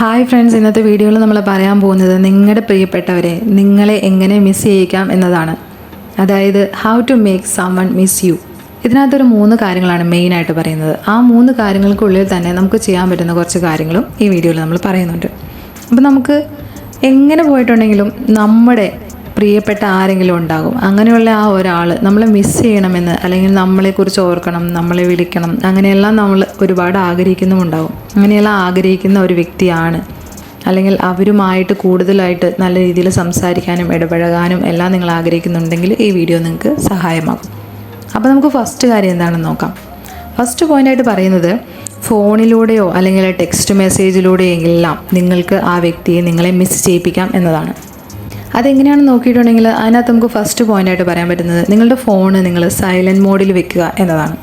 Hi friends ഇന്നത്തെ വീഡിയോയിൽ നമ്മൾ പറയാൻ പോകുന്നത് നിങ്ങളുടെ പ്രിയപ്പെട്ടവരെ നിങ്ങളെ എങ്ങനെ മിസ് ചെയ്യിക്കാം എന്നതാണ്. അതായത് how to make someone miss you ഇതിനകത്തൊരു മൂന്ന് കാര്യങ്ങളാണ് മെയിനായിട്ട് പറയുന്നത്. ആ മൂന്ന് കാര്യങ്ങൾക്കുള്ളിൽ തന്നെ നമുക്ക് ചെയ്യാൻ പറ്റുന്ന കുറച്ച് കാര്യങ്ങളും ഈ വീഡിയോയിൽ നമ്മൾ പറയുന്നുണ്ട്. അപ്പോൾ നമുക്ക് എങ്ങനെ പോയിട്ടുണ്ടെങ്കിലും നമ്മുടെ പ്രിയപ്പെട്ട ആരെങ്കിലും ഉണ്ടാകും. അങ്ങനെയുള്ള ആ ഒരാൾ നമ്മളെ മിസ് ചെയ്യണമെന്ന് അല്ലെങ്കിൽ നമ്മളെക്കുറിച്ച് ഓർക്കണം നമ്മളെ വിളിക്കണം അങ്ങനെയെല്ലാം നമ്മൾ ഒരുപാട് ആഗ്രഹിക്കുന്നുമുണ്ടാകും അങ്ങനെയെല്ലാം ആഗ്രഹിക്കുന്ന ഒരു വ്യക്തിയാണ്. അല്ലെങ്കിൽ അവരുമായിട്ട് കൂടുതലായിട്ട് നല്ല രീതിയിൽ സംസാരിക്കാനും ഇടപഴകാനും എല്ലാം നിങ്ങൾ ആഗ്രഹിക്കുന്നുണ്ടെങ്കിൽ ഈ വീഡിയോ നിങ്ങൾക്ക് സഹായമാകും. അപ്പോൾ നമുക്ക് ഫസ്റ്റ് കാര്യം എന്താണെന്ന് നോക്കാം. ഫസ്റ്റ് പോയിന്റായിട്ട് പറയുന്നത് ഫോണിലൂടെയോ അല്ലെങ്കിൽ ടെക്സ്റ്റ് മെസ്സേജിലൂടെയെങ്കിലും നിങ്ങൾക്ക് ആ വ്യക്തിയെ നിങ്ങളെ മിസ് ചെയ്യിപ്പിക്കാം എന്നതാണ്. അതെങ്ങനെയാണെന്ന് നോക്കിയിട്ടുണ്ടെങ്കിൽ അതിനകത്ത് നമുക്ക് ഫസ്റ്റ് പോയിന്റായിട്ട് പറയാൻ പറ്റുന്നത് നിങ്ങളുടെ ഫോണ് നിങ്ങൾ സൈലന്റ് മോഡിൽ വെക്കുക എന്നതാണ്.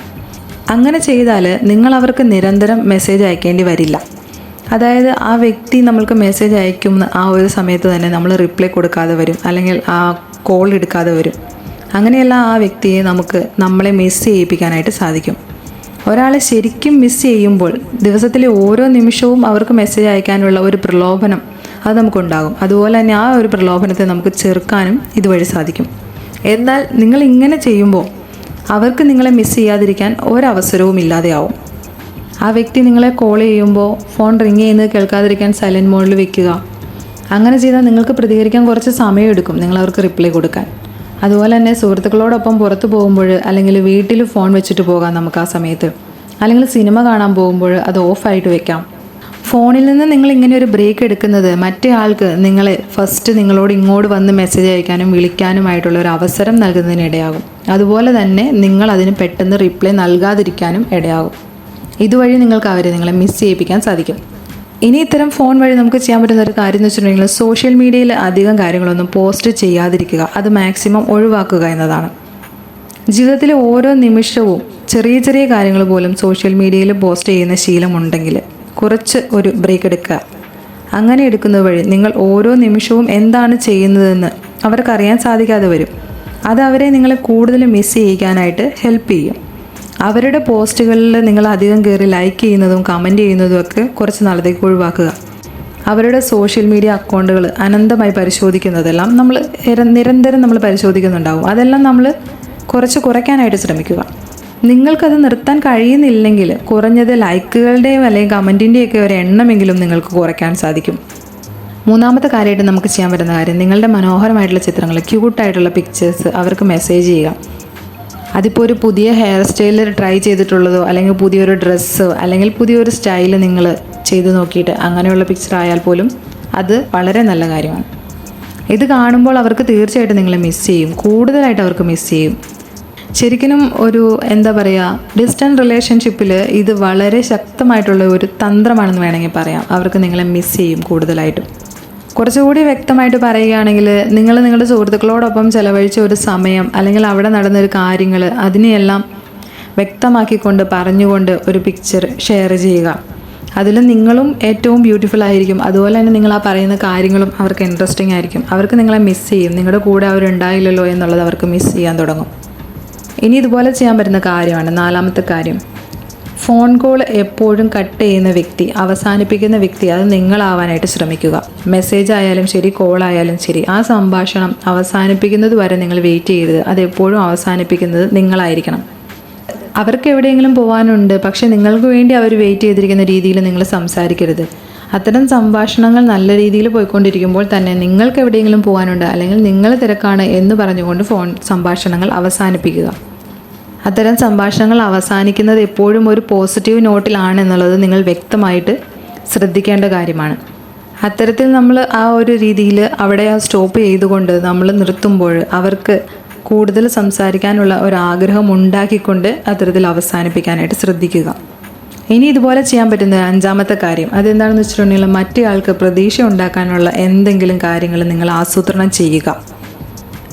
അങ്ങനെ ചെയ്താൽ നിങ്ങൾ അവർക്ക് നിരന്തരം മെസ്സേജ് അയക്കേണ്ടി വരില്ല. അതായത് ആ വ്യക്തി നമ്മൾക്ക് മെസ്സേജ് അയക്കുന്ന ആ ഒരു സമയത്ത് തന്നെ നമ്മൾ റിപ്ലൈ കൊടുക്കാതെ വരും. അല്ലെങ്കിൽ ആ കോൾ എടുക്കാതെ വരും. അങ്ങനെയല്ല ആ വ്യക്തിയെ നമുക്ക് നമ്മളെ മിസ് ചെയ്യിപ്പിക്കാനായിട്ട് സാധിക്കും. ഒരാളെ ശരിക്കും മിസ് ചെയ്യുമ്പോൾ ദിവസത്തിലെ ഓരോ നിമിഷവും അവർക്ക് മെസ്സേജ് അയക്കാനുള്ള ഒരു പ്രലോഭനം അത് നമുക്കുണ്ടാകും. അതുപോലെ തന്നെ ആ ഒരു പ്രലോഭനത്തെ നമുക്ക് ചെറുക്കാനും ഇതുവഴി സാധിക്കും. എന്നാൽ നിങ്ങൾ ഇങ്ങനെ ചെയ്യുമ്പോൾ അവർക്ക് നിങ്ങളെ മിസ് ചെയ്യാതിരിക്കാൻ ഒരവസരവും ഇല്ലാതെയാവും. ആ വ്യക്തി നിങ്ങളെ കോൾ ചെയ്യുമ്പോൾ ഫോൺ റിങ് ചെയ്യുന്നത് കേൾക്കാതിരിക്കാൻ സൈലന്റ് മോഡിൽ വെക്കുക. അങ്ങനെ ചെയ്താൽ നിങ്ങൾക്ക് പ്രതികരിക്കാൻ കുറച്ച് സമയം എടുക്കും നിങ്ങൾ അവർക്ക് റിപ്ലൈ കൊടുക്കാൻ. അതുപോലെ തന്നെ സുഹൃത്തുക്കളോടൊപ്പം പുറത്തു പോകുമ്പോൾ അല്ലെങ്കിൽ വീട്ടിൽ ഫോൺ വെച്ചിട്ട് പോകാം നമുക്ക് ആ സമയത്ത്. അല്ലെങ്കിൽ സിനിമ കാണാൻ പോകുമ്പോൾ അത് ഓഫായിട്ട് വെക്കാം. ഫോണിൽ നിന്ന് നിങ്ങൾ ഇങ്ങനെ ഒരു ബ്രേക്ക് എടുക്കുന്നത് മറ്റേ ആൾക്ക് നിങ്ങളെ ഫസ്റ്റ് നിങ്ങളോട് ഇങ്ങോട്ട് വന്ന് മെസ്സേജ് അയക്കാനും വിളിക്കാനുമായിട്ടുള്ള ഒരു അവസരം നൽകുന്നതിന് ഇടയാകും. അതുപോലെ തന്നെ നിങ്ങൾ അതിന് പെട്ടെന്ന് റിപ്ലൈ നൽകാതിരിക്കാനും ഇടയാകും. ഇതുവഴി നിങ്ങൾക്ക് അവരെ നിങ്ങളെ മിസ് ചെയ്യിപ്പിക്കാൻ സാധിക്കും. ഇനി ഇത്തരം ഫോൺ വഴി നമുക്ക് ചെയ്യാൻ പറ്റുന്ന ഒരു കാര്യം എന്ന് വെച്ചിട്ടുണ്ടെങ്കിൽ സോഷ്യൽ മീഡിയയിൽ അധികം കാര്യങ്ങളൊന്നും പോസ്റ്റ് ചെയ്യാതിരിക്കുക. അത് മാക്സിമം ഒഴിവാക്കുക എന്നതാണ്. ജീവിതത്തിലെ ഓരോ നിമിഷവും ചെറിയ ചെറിയ കാര്യങ്ങൾ പോലും സോഷ്യൽ മീഡിയയിൽ പോസ്റ്റ് ചെയ്യുന്ന ശീലമുണ്ടെങ്കിൽ കുറച്ച് ഒരു ബ്രേക്ക് എടുക്കുക. അങ്ങനെ എടുക്കുന്ന വഴി നിങ്ങൾ ഓരോ നിമിഷവും എന്താണ് ചെയ്യുന്നതെന്ന് അവർക്കറിയാൻ സാധിക്കാതെ വരും. അത് അവരെ നിങ്ങളെ കൂടുതൽ മിസ് ചെയ്യിക്കാനായിട്ട് ഹെൽപ്പ് ചെയ്യും. അവരുടെ പോസ്റ്റുകളിൽ നിങ്ങൾ അധികം കയറി ലൈക്ക് ചെയ്യുന്നതും കമന്റ് ചെയ്യുന്നതും ഒക്കെ കുറച്ച് നാളത്തേക്ക് ഒഴിവാക്കുക. അവരുടെ സോഷ്യൽ മീഡിയ അക്കൗണ്ടുകൾ അനന്തമായി പരിശോധിക്കുന്നതെല്ലാം നമ്മൾ നിരന്തരം നമ്മൾ പരിശോധിക്കുന്നുണ്ടാവും. അതെല്ലാം നമ്മൾ കുറച്ച് കുറയ്ക്കാനായിട്ട് ശ്രമിക്കുക. നിങ്ങൾക്കത് നിർത്താൻ കഴിയുന്നില്ലെങ്കിൽ കുറഞ്ഞത് ലൈക്കുകളുടെയും അല്ലെങ്കിൽ കമന്റിന്റെയൊക്കെ ഒരു എണ്ണമെങ്കിലും നിങ്ങൾക്ക് കുറയ്ക്കാൻ സാധിക്കും. മൂന്നാമത്തെ കാര്യമായിട്ട് നമുക്ക് ചെയ്യാൻ പറ്റുന്ന കാര്യം നിങ്ങളുടെ മനോഹരമായിട്ടുള്ള ചിത്രങ്ങൾ ക്യൂട്ടായിട്ടുള്ള പിക്ചേഴ്സ് അവർക്ക് മെസ്സേജ് ചെയ്യുക. അതിപ്പോൾ ഒരു പുതിയ ഹെയർ സ്റ്റൈൽ ട്രൈ ചെയ്തിട്ടുള്ളതോ അല്ലെങ്കിൽ പുതിയൊരു ഡ്രസ്സ് അല്ലെങ്കിൽ പുതിയൊരു സ്റ്റൈൽ നിങ്ങൾ ചെയ്ത് നോക്കിയിട്ട് അങ്ങനെയുള്ള പിക്ചർ ആയാൽ പോലും അത് വളരെ നല്ല കാര്യമാണ്. ഇത് കാണുമ്പോൾ അവർക്ക് തീർച്ചയായിട്ടും നിങ്ങളെ മിസ് ചെയ്യും. കൂടുതലായിട്ട് അവർക്ക് മിസ് ചെയ്യും. ശരിക്കും ഒരു എന്താ പറയുക ഡിസ്റ്റന്റ് റിലേഷൻഷിപ്പിൽ ഇത് വളരെ ശക്തമായിട്ടുള്ള ഒരു തന്ത്രമാണെന്ന് വേണമെങ്കിൽ പറയാം. അവർക്ക് നിങ്ങളെ മിസ് ചെയ്യും കൂടുതലായിട്ടും. കുറച്ചുകൂടി വ്യക്തമായിട്ട് പറയുകയാണെങ്കിൽ നിങ്ങൾ നിങ്ങളുടെ സുഹൃത്തുക്കളോടൊപ്പം ചെലവഴിച്ച ഒരു സമയം അല്ലെങ്കിൽ അവിടെ നടന്നൊരു കാര്യങ്ങൾ അതിനെയെല്ലാം വ്യക്തമാക്കിക്കൊണ്ട് പറഞ്ഞുകൊണ്ട് ഒരു പിക്ചർ ഷെയർ ചെയ്യുക. അതിൽ നിങ്ങളും ഏറ്റവും ബ്യൂട്ടിഫുൾ ആയിരിക്കും. അതുപോലെ തന്നെ നിങ്ങൾ ആ പറയുന്ന കാര്യങ്ങളും അവർക്ക് ഇൻട്രസ്റ്റിംഗ് ആയിരിക്കും. അവർക്ക് നിങ്ങളെ മിസ് ചെയ്യും. നിങ്ങളുടെ കൂടെ അവരുണ്ടായില്ലല്ലോ എന്നുള്ളത് അവർക്ക് മിസ് ചെയ്യാൻ തുടങ്ങും. ഇനി ഇതുപോലെ ചെയ്യാൻ പറ്റുന്ന കാര്യമാണ്. നാലാമത്തെ കാര്യം. ഫോൺ കോൾ എപ്പോഴും കട്ട് ചെയ്യുന്ന വ്യക്തി അവസാനിപ്പിക്കുന്ന വ്യക്തി അത് നിങ്ങളാവാനായിട്ട് ശ്രമിക്കുക. മെസ്സേജ് ആയാലും ശരി കോൾ ആയാലും ശരി ആ സംഭാഷണം അവസാനിപ്പിക്കുന്നത് വരെ നിങ്ങൾ വെയിറ്റ് ചെയ്യരുത്. അത് എപ്പോഴും അവസാനിപ്പിക്കുന്നത് നിങ്ങളായിരിക്കണം. അവർക്ക് എവിടെയെങ്കിലും പോകാനുണ്ട് പക്ഷേ നിങ്ങൾക്ക് വേണ്ടി അവർ വെയിറ്റ് ചെയ്തിരിക്കുന്ന രീതിയിൽ നിങ്ങൾ സംസാരിക്കരുത്. അത്തരം സംഭാഷണങ്ങൾ നല്ല രീതിയിൽ പോയിക്കൊണ്ടിരിക്കുമ്പോൾ തന്നെ നിങ്ങൾക്ക് എവിടെയെങ്കിലും പോകാനുണ്ട് അല്ലെങ്കിൽ നിങ്ങൾ തിരക്കാണ് എന്ന് പറഞ്ഞുകൊണ്ട് ഫോൺ സംഭാഷണങ്ങൾ അവസാനിപ്പിക്കുക. അത്തരം സംഭാഷണങ്ങൾ അവസാനിക്കുന്നത് എപ്പോഴും ഒരു പോസിറ്റീവ് നോട്ടിലാണ് എന്നുള്ളത് നിങ്ങൾ വ്യക്തമായിട്ട് ശ്രദ്ധിക്കേണ്ട കാര്യമാണ്. അത്തരത്തിൽ നമ്മൾ ആ ഒരു രീതിയിൽ അവിടെ ആ സ്റ്റോപ്പ് ചെയ്തുകൊണ്ട് നമ്മൾ നിർത്തുമ്പോൾ അവർക്ക് കൂടുതൽ സംസാരിക്കാനുള്ള ഒരു ആഗ്രഹം ഉണ്ടാക്കിക്കൊണ്ട് അത്തരത്തിൽ അവസാനിപ്പിക്കാനായിട്ട് ശ്രദ്ധിക്കുക. ഇനി ഇതുപോലെ ചെയ്യാൻ പറ്റുന്ന അഞ്ചാമത്തെ കാര്യം. അതെന്താണെന്ന് വെച്ചിട്ടുണ്ടെങ്കിൽ മറ്റേ ആൾക്ക് പ്രതീക്ഷ ഉണ്ടാക്കാനുള്ള എന്തെങ്കിലും കാര്യങ്ങൾ നിങ്ങൾ ആസൂത്രണം ചെയ്യുക.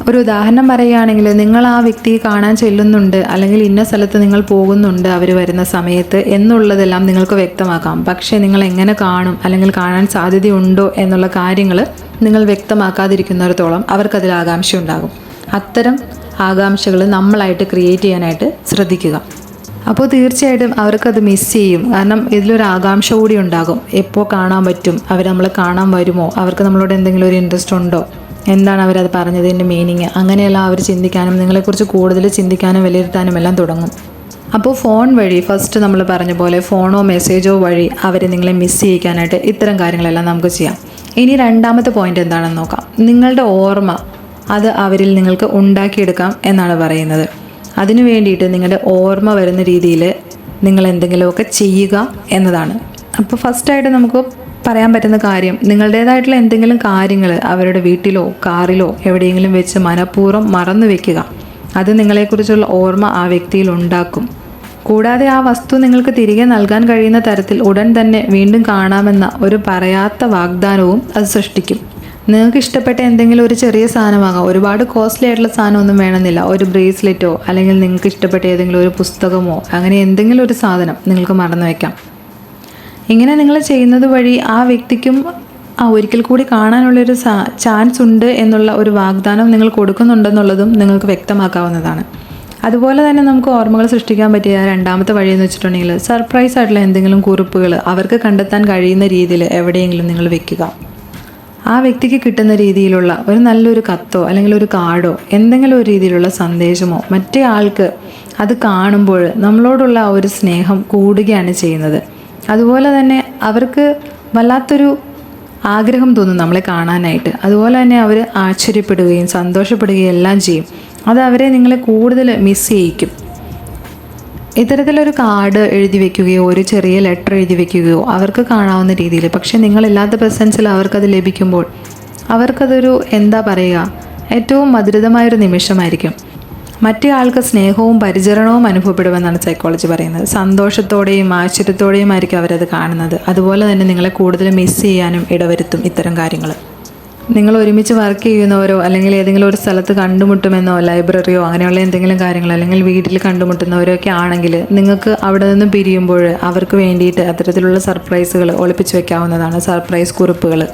ഒരു ഉദാഹരണം പറയുകയാണെങ്കിൽ നിങ്ങൾ ആ വ്യക്തിയെ കാണാൻ ചെല്ലുന്നുണ്ട് അല്ലെങ്കിൽ ഇന്ന സ്ഥലത്ത് നിങ്ങൾ പോകുന്നുണ്ട് അവർ വരുന്ന സമയത്ത് എന്നുള്ളതെല്ലാം നിങ്ങൾക്ക് വ്യക്തമാക്കാം. പക്ഷേ നിങ്ങൾ എങ്ങനെ കാണും അല്ലെങ്കിൽ കാണാൻ സാധ്യതയുണ്ടോ എന്നുള്ള കാര്യങ്ങൾ നിങ്ങൾ വ്യക്തമാക്കാതിരിക്കുന്നിടത്തോളം അവർക്കതിൽ ആകാംക്ഷ ഉണ്ടാകും അത്തരം ആകാംക്ഷകൾ നമ്മളായിട്ട് ക്രിയേറ്റ് ചെയ്യാനായിട്ട് ശ്രദ്ധിക്കുക. അപ്പോൾ തീർച്ചയായിട്ടും അവർക്കത് മിസ് ചെയ്യും. കാരണം ഇതിലൊരു ആകാംക്ഷ കൂടി ഉണ്ടാകും. എപ്പോൾ കാണാൻ പറ്റും? അവർ നമ്മളെ കാണാൻ വരുമോ? അവർക്ക് നമ്മളോട് എന്തെങ്കിലും ഒരു ഇൻട്രസ്റ്റ് ഉണ്ടോ? എന്താണ് അവരത് പറഞ്ഞതിന്റെ മീനിങ്? അങ്ങനെയെല്ലാം അവർ ചിന്തിക്കാനും നിങ്ങളെക്കുറിച്ച് കൂടുതൽ ചിന്തിക്കാനും വിലയിരുത്താനും എല്ലാം തുടങ്ങും. അപ്പോൾ ഫോൺ വഴി ഫസ്റ്റ് നമ്മൾ പറഞ്ഞ പോലെ ഫോണോ മെസ്സേജോ വഴി അവർ നിങ്ങളെ മിസ് ചെയ്യിക്കാനായിട്ട് ഇത്തരം കാര്യങ്ങളെല്ലാം നമുക്ക് ചെയ്യാം. ഇനി രണ്ടാമത്തെ പോയിന്റ് എന്താണെന്ന് നോക്കാം. നിങ്ങളുടെ ഓർമ്മ അത് അവരിൽ നിങ്ങൾക്ക് ഉണ്ടാക്കിയെടുക്കാം എന്നാണ് പറയുന്നത്. അതിനു വേണ്ടിയിട്ട് നിങ്ങളുടെ ഓർമ്മ വരുന്ന രീതിയിൽ നിങ്ങൾ എന്തെങ്കിലുമൊക്കെ ചെയ്യുക എന്നതാണ്. അപ്പോൾ ഫസ്റ്റായിട്ട് നമുക്ക് പറയാൻ പറ്റുന്ന കാര്യം നിങ്ങളുടേതായിട്ടുള്ള എന്തെങ്കിലും കാര്യങ്ങൾ അവരുടെ വീട്ടിലോ കാറിലോ എവിടെയെങ്കിലും വെച്ച് മനഃപൂർവം മറന്നു വെക്കുക. അത് നിങ്ങളെക്കുറിച്ചുള്ള ഓർമ്മ ആ വ്യക്തിയിൽ ഉണ്ടാക്കും. കൂടാതെ ആ വസ്തു നിങ്ങൾക്ക് തിരികെ നൽകാൻ കഴിയുന്ന തരത്തിൽ ഉടൻ തന്നെ വീണ്ടും കാണാമെന്ന ഒരു പറയാത്ത വാഗ്ദാനവും അത് സൃഷ്ടിക്കും. നിങ്ങൾക്ക് ഇഷ്ടപ്പെട്ട എന്തെങ്കിലും ഒരു ചെറിയ സാധനമാകാം. ഒരുപാട് കോസ്റ്റ്ലി ആയിട്ടുള്ള സാധനമൊന്നും വേണമെന്നില്ല. ഒരു ബ്രേസ്ലെറ്റോ അല്ലെങ്കിൽ നിങ്ങൾക്ക് ഇഷ്ടപ്പെട്ട ഏതെങ്കിലും ഒരു പുസ്തകമോ അങ്ങനെ എന്തെങ്കിലും ഒരു സാധനം നിങ്ങൾക്ക് മറന്നു വയ്ക്കാം ഇങ്ങനെ നിങ്ങൾ ചെയ്യുന്നത് വഴി ആ വ്യക്തിക്കും ആ ഒരിക്കൽ കൂടി കാണാനുള്ളൊരു ചാൻസ് ഉണ്ട് എന്നുള്ള ഒരു വാഗ്ദാനം നിങ്ങൾ കൊടുക്കുന്നുണ്ടെന്നുള്ളതും നിങ്ങൾക്ക് വ്യക്തമാക്കാവുന്നതാണ്. അതുപോലെ തന്നെ നമുക്ക് ഓർമ്മകൾ സൃഷ്ടിക്കാൻ പറ്റിയ രണ്ടാമത്തെ വഴി എന്ന് വെച്ചിട്ടുണ്ടെങ്കിൽ സർപ്രൈസ് ആയിട്ടുള്ള എന്തെങ്കിലും കുറിപ്പുകൾ അവർക്ക് കണ്ടെത്താൻ കഴിയുന്ന രീതിയിൽ എവിടെയെങ്കിലും നിങ്ങൾ വെക്കുക. ആ വ്യക്തിക്ക് കിട്ടുന്ന രീതിയിലുള്ള ഒരു നല്ലൊരു കത്തോ അല്ലെങ്കിൽ ഒരു കാർഡോ എന്തെങ്കിലും ഒരു രീതിയിലുള്ള സന്ദേശമോ മറ്റേ ആൾക്ക് അത് കാണുമ്പോൾ നമ്മളോടുള്ള ആ ഒരു സ്നേഹം കൂടുകയാണ് ചെയ്യുന്നത്. അതുപോലെ തന്നെ അവർക്ക് വല്ലാത്തൊരു ആഗ്രഹം തോന്നും നമ്മളെ കാണാനായിട്ട്. അതുപോലെ തന്നെ അവർ ആശ്ചര്യപ്പെടുകയും സന്തോഷപ്പെടുകയും എല്ലാം ചെയ്യും. അത് അവരെ നിങ്ങളെ കൂടുതൽ മിസ് ചെയ്യിക്കും. ഇത്തരത്തിലൊരു കാർഡ് എഴുതി വെക്കുകയോ ഒരു ചെറിയ ലെറ്റർ എഴുതി വെക്കുകയോ അവർക്ക് കാണാവുന്ന രീതിയിൽ. പക്ഷേ നിങ്ങളില്ലാത്ത പ്രസൻസിൽ അവർക്കത് ലഭിക്കുമ്പോൾ അവർക്കതൊരു എന്താ പറയുക ഏറ്റവും മധുരിതമായൊരു നിമിഷമായിരിക്കും. മറ്റേ ആൾക്ക് സ്നേഹവും പരിചരണവും അനുഭവപ്പെടുമെന്നാണ് സൈക്കോളജി പറയുന്നത്. സന്തോഷത്തോടെയും ആശ്ചര്യത്തോടെയും ആയിരിക്കും അവരത് കാണുന്നത്. അതുപോലെ തന്നെ നിങ്ങളെ കൂടുതൽ മിസ് ചെയ്യാനും ഇടവരുത്തും ഇത്തരം കാര്യങ്ങൾ. നിങ്ങൾ ഒരുമിച്ച് വർക്ക് ചെയ്യുന്നവരോ അല്ലെങ്കിൽ ഏതെങ്കിലും ഒരു സ്ഥലത്ത് കണ്ടുമുട്ടുമെന്നോ ലൈബ്രറിയോ അങ്ങനെയുള്ള എന്തെങ്കിലും കാര്യങ്ങൾ അല്ലെങ്കിൽ വീട്ടിൽ കണ്ടുമുട്ടുന്നവരോ ഒക്കെ ആണെങ്കിൽ നിങ്ങൾക്ക് അവിടെ നിന്ന് പിരിയുമ്പോൾ അവർക്ക് വേണ്ടിയിട്ട് അത്തരത്തിലുള്ള സർപ്രൈസുകൾ ഒളിപ്പിച്ച് വെക്കാവുന്നതാണ്. സർപ്രൈസ് കുറിപ്പുകൾ.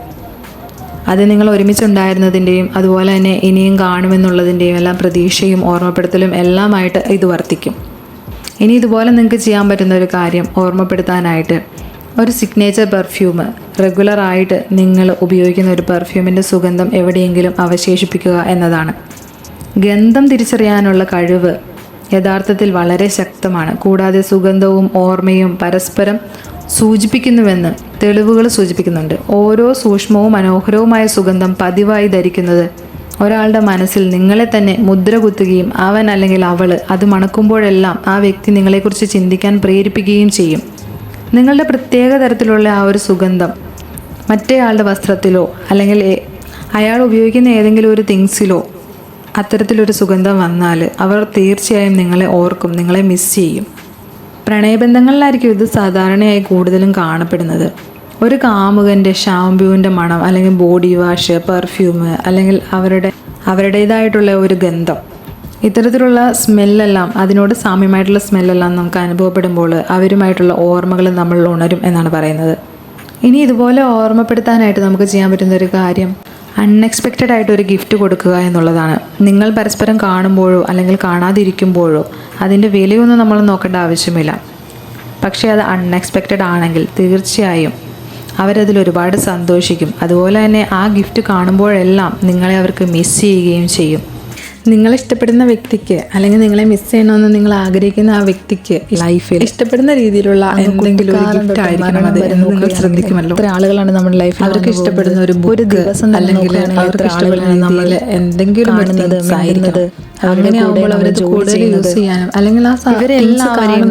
അത് നിങ്ങൾ ഒരുമിച്ചുണ്ടായിരുന്നതിന്റെയും അതുപോലെ തന്നെ ഇനിയും കാണുമെന്നുള്ളതിന്റെയും എല്ലാം പ്രതീക്ഷയും ഓർമ്മപ്പെടുത്തലും എല്ലാമായിട്ട് ഇത് വർത്തിക്കും. ഇനി ഇതുപോലെ നിങ്ങൾക്ക് ചെയ്യാൻ പറ്റുന്ന ഒരു കാര്യം ഓർമ്മപ്പെടുത്താനായിട്ട് ഒരു സിഗ്നേച്ചർ പെർഫ്യൂം റെഗുലറായിട്ട് നിങ്ങൾ ഉപയോഗിക്കുന്ന ഒരു പെർഫ്യൂമിന്റെ സുഗന്ധം എവിടെയെങ്കിലും അവശേഷിപ്പിക്കുക എന്നതാണ്. ഗന്ധം തിരിച്ചറിയാനുള്ള കഴിവ് യഥാർത്ഥത്തിൽ വളരെ ശക്തമാണ്. കൂടാതെ സുഗന്ധവും ഓർമ്മയും പരസ്പരം സൂചിപ്പിക്കുന്നുവെന്ന് തെളിവുകൾ സൂചിപ്പിക്കുന്നുണ്ട്. ഓരോ സൂക്ഷ്മവും മനോഹരവുമായ സുഗന്ധം പതിവായി ധരിക്കുന്നത് ഒരാളുടെ മനസ്സിൽ നിങ്ങളെ തന്നെ മുദ്ര കുത്തുകയും അവൻ അല്ലെങ്കിൽ അവൾ അത് മണക്കുമ്പോഴെല്ലാം ആ വ്യക്തി നിങ്ങളെക്കുറിച്ച് ചിന്തിക്കാൻ പ്രേരിപ്പിക്കുകയും ചെയ്യും. നിങ്ങളുടെ പ്രത്യേക തരത്തിലുള്ള ആ ഒരു സുഗന്ധം മറ്റേയാളുടെ വസ്ത്രത്തിലോ അല്ലെങ്കിൽ അയാൾ ഉപയോഗിക്കുന്ന ഏതെങ്കിലും ഒരു തിങ്സിലോ അത്തരത്തിലൊരു സുഗന്ധം വന്നാൽ അവർ തീർച്ചയായും നിങ്ങളെ ഓർക്കും നിങ്ങളെ മിസ് ചെയ്യും. പ്രണയബന്ധങ്ങളിലായിരിക്കും ഇത് സാധാരണയായി കൂടുതലും കാണപ്പെടുന്നത്. ഒരു കാമുകന്റെ ഷാംപൂവിന്റെ മണം അല്ലെങ്കിൽ ബോഡി വാഷ് പെർഫ്യൂം അല്ലെങ്കിൽ അവരുടെ അവരുടേതായിട്ടുള്ള ഒരു ഗന്ധം. ഇത്തരത്തിലുള്ള സ്മെല്ലെല്ലാം അതിനോട് സാമ്യമായിട്ടുള്ള സ്മെല്ലെല്ലാം നമുക്ക് അനുഭവപ്പെടുമ്പോൾ അവരുമായിട്ടുള്ള ഓർമ്മകൾ നമ്മൾ ഉണരും എന്നാണ് പറയുന്നത്. ഇനി ഇതുപോലെ ഓർമ്മപ്പെടുത്താനായിട്ട് നമുക്ക് ചെയ്യാൻ പറ്റുന്ന ഒരു കാര്യം അൺഎക്സ്പെക്റ്റഡ് ആയിട്ട് ഒരു ഗിഫ്റ്റ് കൊടുക്കുക എന്നുള്ളതാണ്. നിങ്ങൾ പരസ്പരം കാണുമ്പോഴോ അല്ലെങ്കിൽ കാണാതിരിക്കുമ്പോഴോ അതിന്റെ വിലയൊന്നും നമ്മൾ നോക്കേണ്ട ആവശ്യമില്ല. പക്ഷേ അത് അൺഎക്സ്പെക്റ്റഡ് ആണെങ്കിൽ തീർച്ചയായും അവരതിൽ ഒരുപാട് സന്തോഷിക്കും. അതുപോലെ തന്നെ ആ ഗിഫ്റ്റ് കാണുമ്പോഴെല്ലാം നിങ്ങളെ അവർക്ക് മിസ് ചെയ്യുകയും ചെയ്യും. നിങ്ങൾ ഇഷ്ടപ്പെടുന്ന വ്യക്തിക്ക് അല്ലെങ്കിൽ നിങ്ങളെ മിസ് ചെയ്യണമെന്ന് നിങ്ങൾ ആഗ്രഹിക്കുന്ന ആ വ്യക്തിക്ക് ലൈഫിൽ ഇഷ്ടപ്പെടുന്ന രീതിയിലുള്ള എന്തെങ്കിലും ഒരു ഗിഫ്റ്റ് ആയിരിക്കണം അത് നിങ്ങൾ ശ്രദ്ധിക്കുമല്ലോ. ഇത്ര ആളുകളാണ് നമ്മുടെ ലൈഫിൽ അവർക്ക് ഇഷ്ടപ്പെടുന്ന ഒരു ഒരു ദിവസം അല്ലെങ്കിൽ അവർക്ക് ഇഷ്ടപ്പെടുന്ന നമ്മൾ എന്തെങ്കിലും കാണുന്നത്, അവരുടെ അങ്ങനെ ആവുമ്പോൾ അവരത് കൂടുതൽ യൂസ് ചെയ്യാനും അല്ലെങ്കിൽ ആ ഇവരെല്ലാവരെയും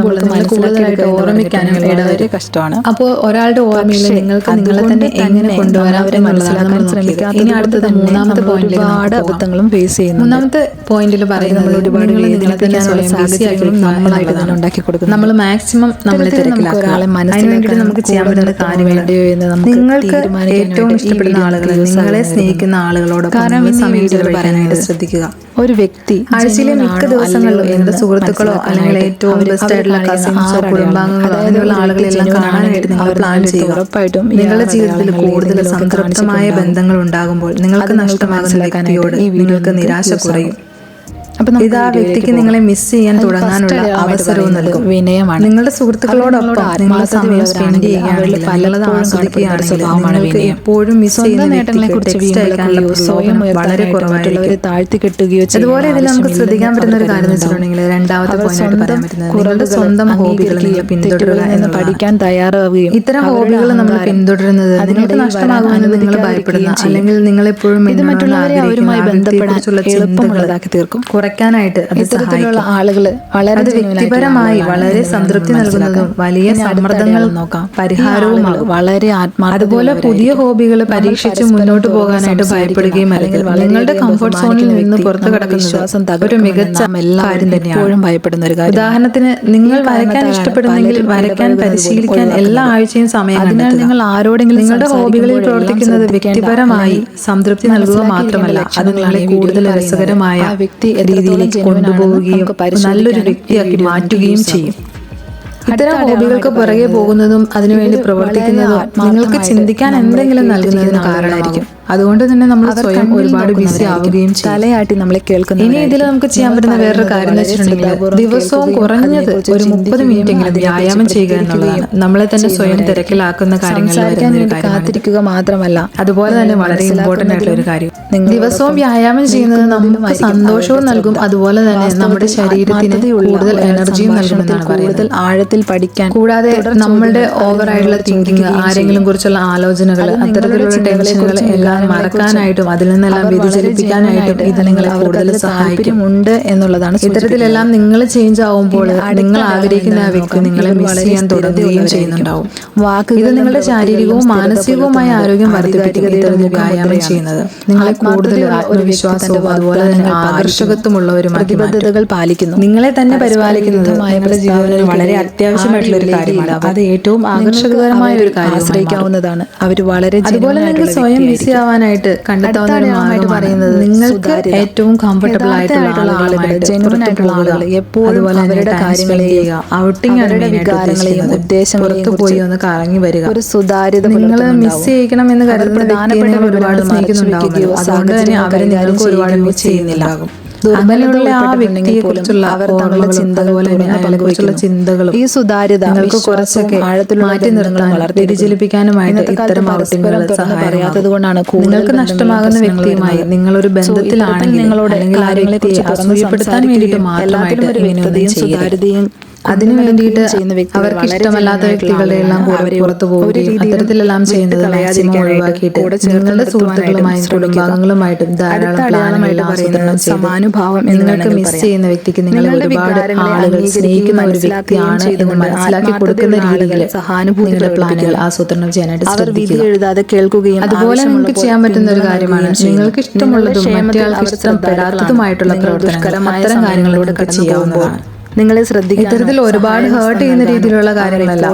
കൂടുതലായിട്ട് ഓർമ്മിക്കാനും വളരെ കഷ്ടമാണ്. അപ്പോൾ ഒരാളുടെ ഓർമ്മയിൽ നിങ്ങൾക്ക് നിങ്ങളെ തന്നെ എങ്ങനെ കൊണ്ടുവരാം അവരെ മനസ്സിലാക്കാൻ ശ്രമിക്കുക ഇനി അടുത്തത് മൂന്നാമത്തെ പോയിന്റ് ഒരുപാട് അബദ്ധങ്ങളും ഫേസ് ചെയ്യുന്നു മൂന്നാമത്തെ പോയിന്റിൽ പറയുന്നത് ഒരുപാട് തന്നെ നമ്മളായിട്ട് ഉണ്ടാക്കി. നമ്മൾ മാക്സിമം നമ്മളെ നമുക്ക് ചെയ്യാൻ പറ്റുന്ന കാര്യം വേണ്ടിയോ എന്ന് നിങ്ങൾക്ക് ഏറ്റവും ഇഷ്ടപ്പെടുന്ന ആളുകളെ നിങ്ങളെ സ്നേഹിക്കുന്ന ആളുകളോടൊപ്പം കാരണം ഈ സമയം വീഡിയോയിൽ ചെലവഴിക്കാനായിട്ട് പറയുന്നത് ശ്രദ്ധിക്കുക. ഒരു വ്യക്തി ആഴ്ചയിലെ മിക്ക ദിവസങ്ങളിലും എന്റെ നിങ്ങളുടെ സുഹൃത്തുക്കളോ അല്ലെങ്കിൽ ഏറ്റവും ബെസ്റ്റ് ആയിട്ടുള്ള കസിൻസോ കുടുംബാംഗങ്ങളോ അങ്ങനെയുള്ള ആളുകളെല്ലാം കാണാനായിട്ട് നിങ്ങൾ പ്ലാൻ ചെയ്യുക. ഉറപ്പായിട്ടും നിങ്ങളുടെ ജീവിതത്തിൽ കൂടുതൽ സംതൃപ്തമായ ബന്ധങ്ങൾ ഉണ്ടാകുമ്പോൾ നിങ്ങൾക്ക് നഷ്ടമാകുന്ന വ്യക്തിയോട് നിങ്ങൾക്ക് നിരാശ കുറയും. ഇത് ആ വ്യക്തിക്ക് നിങ്ങളെ മിസ് ചെയ്യാൻ തുടങ്ങാനുള്ള അവസരവും നൽകും. വിനയമാണ്. നിങ്ങളുടെ സുഹൃത്തുക്കളോടൊപ്പം നിങ്ങൾ സമയം സ്പെൻഡ് ചെയ്യുകയാണെങ്കിൽ ആസ്വദിക്കുകയാണെങ്കിൽ നിങ്ങൾക്ക്. എപ്പോഴും മിസ് ചെയ്യുന്ന നേട്ടങ്ങളെ കുറിച്ച് വളരെ താഴ്ത്തി കെട്ടുകയോ അതുപോലെ ഇതിൽ നമുക്ക് ശ്രദ്ധിക്കാൻ പറ്റുന്ന ഒരു കാര്യം വെച്ചിട്ടുണ്ടെങ്കിൽ രണ്ടാമത്തെ പോയിന്റ് പറയാൻ സ്വന്തം പറ്റുന്നത് നിങ്ങളുടെ സ്വന്തം ഹോബികൾ നിങ്ങൾ പിന്തുടരുക പഠിക്കാൻ തയ്യാറാവുകയും ഇത്തരം ഹോബികൾ നമ്മൾ പിന്തുടരുന്നത് നിങ്ങൾക്ക് നഷ്ടമാകുമെന്ന് നിങ്ങൾ ഭയപ്പെടുന്ന അല്ലെങ്കിൽ നിങ്ങൾ എപ്പോഴും ഇത് മറ്റുള്ളവരെ അവരുമായി ബന്ധപ്പെടാൻ എളുപ്പമുള്ളതാക്കി തീർക്കും. കുറയ്ക്കാനായിട്ട് അത് ഇത്തരത്തിലുള്ള ആളുകൾ വളരെ വ്യക്തിപരമായി വളരെ സംതൃപ്തി നൽകുന്നതും വലിയ സമ്മർദ്ദങ്ങൾ നോക്കാം. പരിഹാരവും വളരെ ആത്മാർത്ഥത അതുപോലെ പുതിയ ഹോബികൾ പരീക്ഷിച്ച് മുന്നോട്ട് പോകാനായിട്ട് ഭയപ്പെടുകയും അല്ലെങ്കിൽ നിങ്ങളുടെ കംഫർട്ട് സോണിൽ നിന്ന് പുറത്തു കിടക്കുന്ന വിശ്വാസം ഒരു മികച്ച എല്ലാവരും തന്നെയാണ്. എപ്പോഴും ഭയപ്പെടുന്ന ഒരു കാര്യം ഉദാഹരണത്തിന് നിങ്ങൾ വരയ്ക്കാൻ ഇഷ്ടപ്പെടുന്നെങ്കിൽ വരയ്ക്കാൻ പരിശീലിക്കാൻ എല്ലാ ആഴ്ചയും സമയം അതിനാൽ നിങ്ങൾ ആരോടെങ്കിലും നിങ്ങളുടെ ഹോബികളിൽ പ്രവർത്തിക്കുന്നത് വ്യക്തിപരമായി സംതൃപ്തി നൽകുക മാത്രമല്ല. അത് നിങ്ങളെ കൂടുതൽ രസകരമായ വ്യക്തി രീതിയിലേക്ക് കൊണ്ടുപോവുകയും നല്ലൊരു വ്യക്തിയാക്കി മാറ്റുകയും ചെയ്യും. ഇത്തരം ഹോബികൾക്ക് പുറകെ പോകുന്നതും അതിനുവേണ്ടി പ്രവർത്തിക്കുന്നതും നിങ്ങൾക്ക് ചിന്തിക്കാൻ എന്തെങ്കിലും നൽകുന്നതിന് കാരണമായിരിക്കും. അതുകൊണ്ട് തന്നെ നമ്മൾ സ്വയം ഒരുപാട് ബിസി ആവുകയും തലയാട്ടി നമ്മളെ കേൾക്കുന്നു ഇനി ഇതിൽ നമുക്ക് ചെയ്യാൻ പറ്റുന്ന വേറൊരു കാര്യം എന്ന് വെച്ചിട്ടുണ്ടെങ്കിൽ ദിവസവും കുറഞ്ഞത് ഒരു മുപ്പത് മിനിറ്റ് എങ്കിലും വ്യായാമം ചെയ്യുക എന്നുള്ളതാണ്. നമ്മളെ തന്നെ സ്വയം തിരക്കിലാക്കുന്ന കാര്യങ്ങൾ കാത്തിരിക്കുക മാത്രമല്ല. അതുപോലെ തന്നെ വളരെ ഇമ്പോർട്ടന്റ് ആയിട്ടുള്ള ഒരു കാര്യം. ദിവസവും വ്യായാമം ചെയ്യുന്നത് നമുക്ക് സന്തോഷവും നൽകും. അതുപോലെ തന്നെ നമ്മുടെ ശരീരത്തിന് കൂടുതൽ എനർജിയും നൽകുമെന്നാണ് കൂടുതൽ ആഴത്തിൽ പഠിക്കാൻ കൂടാതെ നമ്മളുടെ ഓവർ ആയിട്ടുള്ള തിങ്കിങ് ആരെങ്കിലും കുറിച്ചുള്ള ആലോചനകൾ അത്തരത്തിലുള്ള ടെൻഷനുകൾ എല്ലാം മറക്കാനായിട്ടും അതിൽ നിന്നെല്ലാം വ്യതിചലിപ്പിക്കാനായിട്ടും ഇത് നിങ്ങളെ കൂടുതൽ സഹായിക്കുമുണ്ട് എന്നുള്ളതാണ് ഇത്തരത്തിലെല്ലാം നിങ്ങൾ ചേഞ്ച് ആവുമ്പോൾ നിങ്ങൾ ആഗ്രഹിക്കുന്ന ആ വ്യക്തി നിങ്ങളെ മിസ് ചെയ്യാൻ തുടങ്ങുകയും ചെയ്യുന്നുണ്ടാവും. വാക്ക് ഇത് നിങ്ങളുടെ ശാരീരികവും മാനസികവുമായ ആരോഗ്യം വർദ്ധിപ്പിക്കും. ഇത്തരത്തിൽ വ്യായാമം ചെയ്യുന്നത്. നിങ്ങളെ കൂടുതൽ ആത്മവിശ്വാസവും അതുപോലെ തന്നെ ആകർഷകത്വമുള്ളവരും. പ്രതിബദ്ധതകൾ പാലിക്കുന്നു. നിങ്ങളെ തന്നെ പരിപാലിക്കുന്നത് നിങ്ങളുടെ ജീവിതത്തിൽ വളരെ അത്യാവശ്യമായിട്ടുള്ള ഒരു കാര്യമാണ്. അത് ഏറ്റവും ആകർഷകരമായ ഒരു കാര്യം ആശ്രയിക്കാവുന്നതാണ്. അവർ വളരെ അതുപോലെ നിങ്ങൾക്ക് സ്വയം ബിസി ആവാനായിട്ട് കണ്ടെത്താവുന്ന പറയുന്നത് നിങ്ങൾക്ക് ഏറ്റവും കംഫർട്ടബിൾ ആയിട്ടുള്ള ആളുകൾ പുറത്ത് ആയിട്ടുള്ള ആളുകൾ. എപ്പോഴും അവരുടെ കാര്യങ്ങളെ ചെയ്യുക. ഔട്ടിംഗ് അവരുടെ വികാരങ്ങളെയും ഉദ്ദേശം ഉദ്ദേശങ്ങളെയും പോയി ഒന്ന് കറങ്ങി വരിക. ഒരു സുതാര്യത നിങ്ങൾ മിസ് ചെയ്യിക്കണം എന്ന് കരുതുന്ന ഒരുപാട് സ്നേഹിക്കുന്നുണ്ടാവും. അതുകൊണ്ട് തന്നെ അവരെ നിങ്ങൾക്ക് ഒരുപാട് മിസ് ദുർബലത അങ്ങനെയുള്ള ആ ഉൾപ്പെട്ടിട്ടുണ്ടെങ്കിൽ വ്യക്തിയെ പോലും കുറിച്ചുള്ള അവർ തമ്മിലുള്ള ഓർമ്മകളും ചിന്തകൾ അതുപോലെ തന്നെ തുറന്ന് അയാളെ കുറിച്ചുള്ള പങ്കുവയ്ക്കുന്നു. ചിന്തകളും ഈ സുതാര്യത നിങ്ങൾക്ക് കുറച്ചൊക്കെ മാറ്റി നിർത്താൻ. വ്യതിചലിപ്പിക്കാനുമായിട്ട് ഇത്തരം ഔട്ടിങ്ങുകൾ സഹായമാകും പറയാത്തതുകൊണ്ടാണ് നിങ്ങൾക്ക് നഷ്ടമാകുന്ന വ്യക്തിയുമായി നിങ്ങളൊരു ബന്ധത്തിലാണെങ്കിൽ നിങ്ങളോട് അല്ലെങ്കിൽ ആ വ്യക്തിയെ അസൂയപ്പെടുത്താൻ വേണ്ടിയിട്ട് മാത്രമായിട്ട് ഇങ്ങനെയൊന്നും ചെയ്യരുത് അതിനു വേണ്ടിയിട്ട് അവർക്ക് ഇഷ്ടമല്ലാത്ത വ്യക്തികളുടെ എല്ലാം കൂടെ പുറത്തു പോകുകയും പോവുകയും അത്തരത്തിലെല്ലാം ചെയ്യുന്നത് മാക്സിമം ഒഴിവാക്കിയിട്ട് നിങ്ങളുടെ സുഹൃത്തുക്കളുമായും കുടുംബാംഗങ്ങളുമായിട്ടും ധാരാളം ആസൂത്രണം സമാനുഭാവം നിങ്ങൾക്ക് മിസ് ചെയ്യുന്ന വ്യക്തിക്ക് നിങ്ങൾ ഒരുപാട് ആളുകൾ സ്നേഹിക്കുന്ന ഒരു വ്യക്തിയാണ് എന്ന് മനസ്സിലാക്കി കൊടുക്കുന്ന രീതിയിൽ നിങ്ങളുടെ പ്ലാനുകൾ. ആസൂത്രണം ചെയ്യാനായിട്ട് ശ്രദ്ധിക്കുക. എഴുതാതെ കേൾക്കുകയും അതുപോലെ നിങ്ങൾക്ക് ചെയ്യാൻ പറ്റുന്ന ഒരു കാര്യമാണ് നിങ്ങൾക്ക് ഇഷ്ടമുള്ളതും മറ്റേ ഇഷ്ടപ്പെടാത്തതുമായിട്ടുള്ള നിങ്ങൾ പ്രവർത്തനങ്ങൾ അത്തരം പോകുമ്പോൾ ചെയ്യാവുന്നതാണ്. നിങ്ങളെ ശ്രദ്ധിക്കാനോ ഇത്തരത്തിൽ ഒരുപാട് ഹേർട്ട് ചെയ്യുന്ന രീതിയിലുള്ള കാര്യങ്ങളല്ല.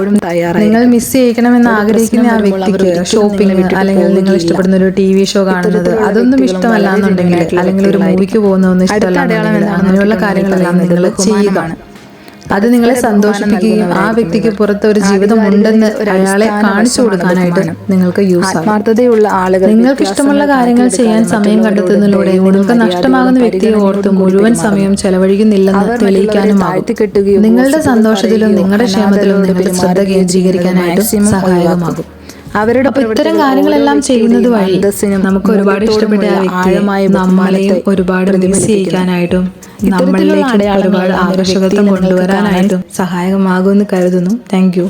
നിങ്ങൾ മിസ് ചെയ്യിക്കണമെന്ന് ആഗ്രഹിക്കുന്ന ആ വ്യക്തിക്ക് ഷോപ്പിംഗ് അല്ലെങ്കിൽ നിങ്ങൾ ഇഷ്ടപ്പെടുന്ന ഒരു ടി വി ഷോ കാണുന്നത് അതൊന്നും ഇഷ്ടമല്ല എന്നുണ്ടെങ്കിൽ അല്ലെങ്കിൽ ഒരു മൂവിക്ക് പോകുന്നതൊന്നും ഇഷ്ടമല്ല അങ്ങനെയുള്ള കാര്യങ്ങളെല്ലാം നിങ്ങൾ ചെയ്യുകയാണ് ചെയ്യുക. അത് നിങ്ങളെ സന്തോഷിപ്പിക്കുകയും ആ വ്യക്തിക്ക്. പുറത്ത് ഒരു ജീവിതം ഉണ്ടെന്ന് അയാളെ കാണിച്ചു കൊടുക്കാനായിട്ട് നിങ്ങൾക്ക് യൂസ് ആത്മാർത്ഥതയുള്ള ആളുകൾ നിങ്ങൾക്ക് ഇഷ്ടമുള്ള കാര്യങ്ങൾ ചെയ്യാൻ സമയം കണ്ടെത്തുന്നതിലൂടെ നിങ്ങൾക്ക് നഷ്ടമാകുന്ന വ്യക്തിയെ ഓർത്ത് മുഴുവൻ സമയം ചെലവഴിക്കുന്നില്ലെന്ന് തെളിയിക്കാനും നിങ്ങളുടെ സന്തോഷത്തിലും നിങ്ങളുടെ ക്ഷേമത്തിലും നിങ്ങൾ ശ്രദ്ധ കേന്ദ്രീകരിക്കാനായിട്ട് സഹായകമാകും. അവരുടെ ഇത്തരം കാര്യങ്ങളെല്ലാം ചെയ്യുന്നത് വഴി നമുക്ക് ഒരുപാട് ഇഷ്ടപ്പെട്ട ആ വ്യക്തിയെ നമ്മളെയും ഒരുപാട് മിസ് ചെയ്യിക്കാനായിട്ടും നമ്മളിലേക്ക് ഒരുപാട് ആകർഷകത്വം കൊണ്ടുവരാനായിട്ടും സഹായകമാകുമെന്ന് കരുതുന്നു. താങ്ക്